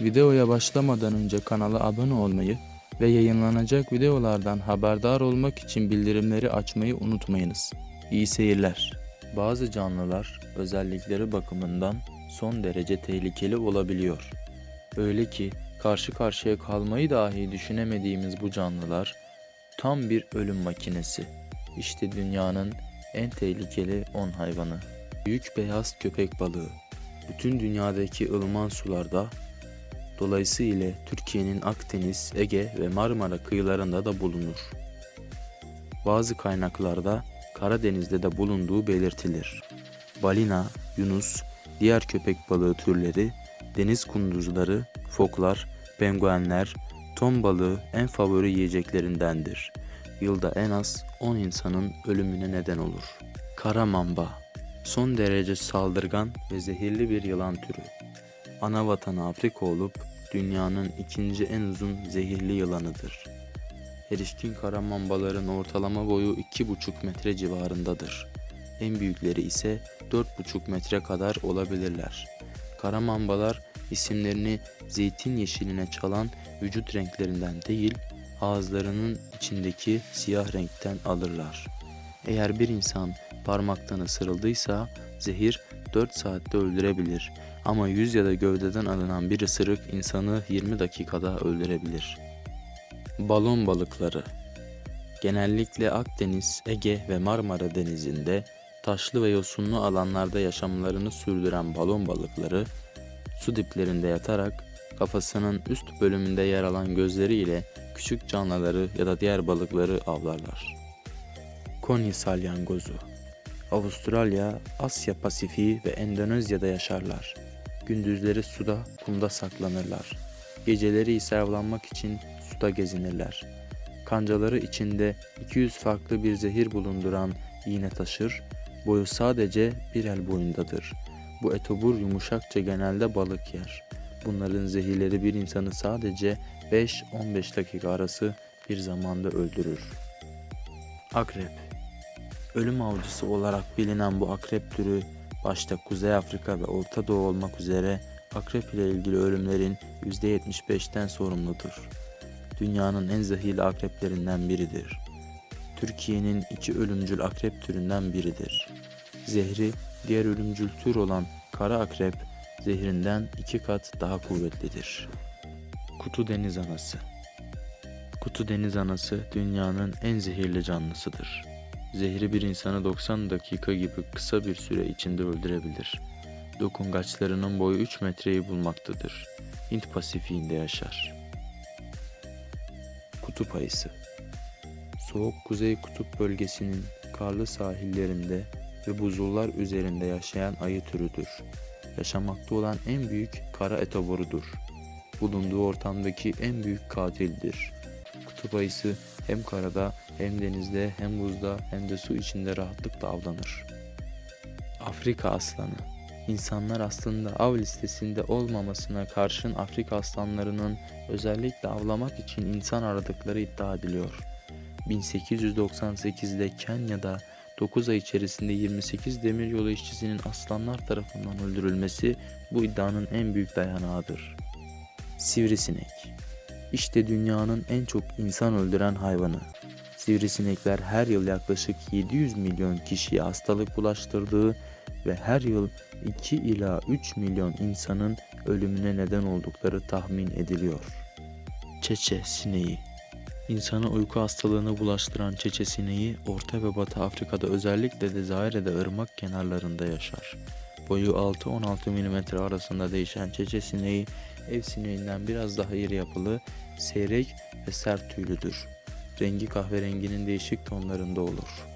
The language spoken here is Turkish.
Videoya başlamadan önce kanala abone olmayı ve yayınlanacak videolardan haberdar olmak için bildirimleri açmayı unutmayınız. İyi seyirler. Bazı canlılar özellikleri bakımından son derece tehlikeli olabiliyor. Öyle ki karşı karşıya kalmayı dahi düşünemediğimiz bu canlılar tam bir ölüm makinesi. İşte dünyanın en tehlikeli 10 hayvanı. Büyük beyaz köpek balığı. Bütün dünyadaki ılıman sularda Dolayısıyla Türkiye'nin Akdeniz, Ege ve Marmara kıyılarında da bulunur. Bazı kaynaklarda Karadeniz'de de bulunduğu belirtilir. Balina, yunus, diğer köpek balığı türleri, deniz kunduzları, foklar, penguenler, ton balığı en favori yiyeceklerindendir. Yılda en az 10 insanın ölümüne neden olur. Kara mamba, son derece saldırgan ve zehirli bir yılan türü. Ana vatanı Afrika olup dünyanın ikinci en uzun zehirli yılanıdır. Erişkin karamambaların ortalama boyu 2,5 metre civarındadır. En büyükleri ise 4,5 metre kadar olabilirler. Karamambalar isimlerini zeytin yeşiline çalan vücut renklerinden değil, ağızlarının içindeki siyah renkten alırlar. Eğer bir insan parmaktan ısırıldıysa zehir 4 saatte öldürebilir ama yüz ya da gövdeden alınan bir ısırık insanı 20 dakikada öldürebilir. Balon balıkları Genellikle Akdeniz, Ege ve Marmara denizinde taşlı ve yosunlu alanlarda yaşamlarını sürdüren balon balıkları su diplerinde yatarak kafasının üst bölümünde yer alan gözleri ile küçük canlıları ya da diğer balıkları avlarlar. Koni salyangozu Avustralya, Asya Pasifiği ve Endonezya'da yaşarlar. Gündüzleri suda, kumda saklanırlar. Geceleri ise avlanmak için suda gezinirler. Kancaları içinde 200 farklı bir zehir bulunduran iğne taşır, boyu sadece bir el boyundadır. Bu etobur yumuşakça genelde balık yer. Bunların zehirleri bir insanı sadece 5-15 dakika arası bir zamanda öldürür. Akrep Ölüm avcısı olarak bilinen bu akrep türü başta Kuzey Afrika ve Orta Doğu olmak üzere akrep ile ilgili ölümlerin %75'ten sorumludur. Dünyanın en zehirli akreplerinden biridir. Türkiye'nin iki ölümcül akrep türünden biridir. Zehri diğer ölümcül tür olan kara akrep zehrinden iki kat daha kuvvetlidir. Kutu deniz anası Kutu deniz anası dünyanın en zehirli canlısıdır. Zehri bir insanı 90 dakika gibi kısa bir süre içinde öldürebilir. Dokungaçlarının boyu 3 metreyi bulmaktadır. Hint Pasifik'inde yaşar. Kutup ayısı Soğuk Kuzey Kutup bölgesinin karlı sahillerinde ve buzullar üzerinde yaşayan ayı türüdür. Yaşamakta olan en büyük kara etoborudur. Bulunduğu ortamdaki en büyük katildir. Kutup ayısı hem karada hem denizde hem buzda hem de su içinde rahatlıkla avlanır. Afrika aslanı İnsanlar aslında av listesinde olmamasına karşın Afrika aslanlarının özellikle avlamak için insan aradıkları iddia ediliyor. 1898'de Kenya'da 9 ay içerisinde 28 demiryolu işçisinin aslanlar tarafından öldürülmesi bu iddianın en büyük dayanağıdır. Sivrisinek İşte dünyanın en çok insan öldüren hayvanı. Sivrisinekler her yıl yaklaşık 700 milyon kişiye hastalık bulaştırdığı ve her yıl 2 ila 3 milyon insanın ölümüne neden oldukları tahmin ediliyor. Çeçe sineği İnsana uyku hastalığını bulaştıran çeçe sineği Orta ve Batı Afrika'da özellikle de Zaire'de ırmak kenarlarında yaşar. Boyu 6-16 mm arasında değişen çeçe sineği ev sineğinden biraz daha iri yapılı, seyrek ve sert tüylüdür. Rengi kahverenginin değişik tonlarında olur.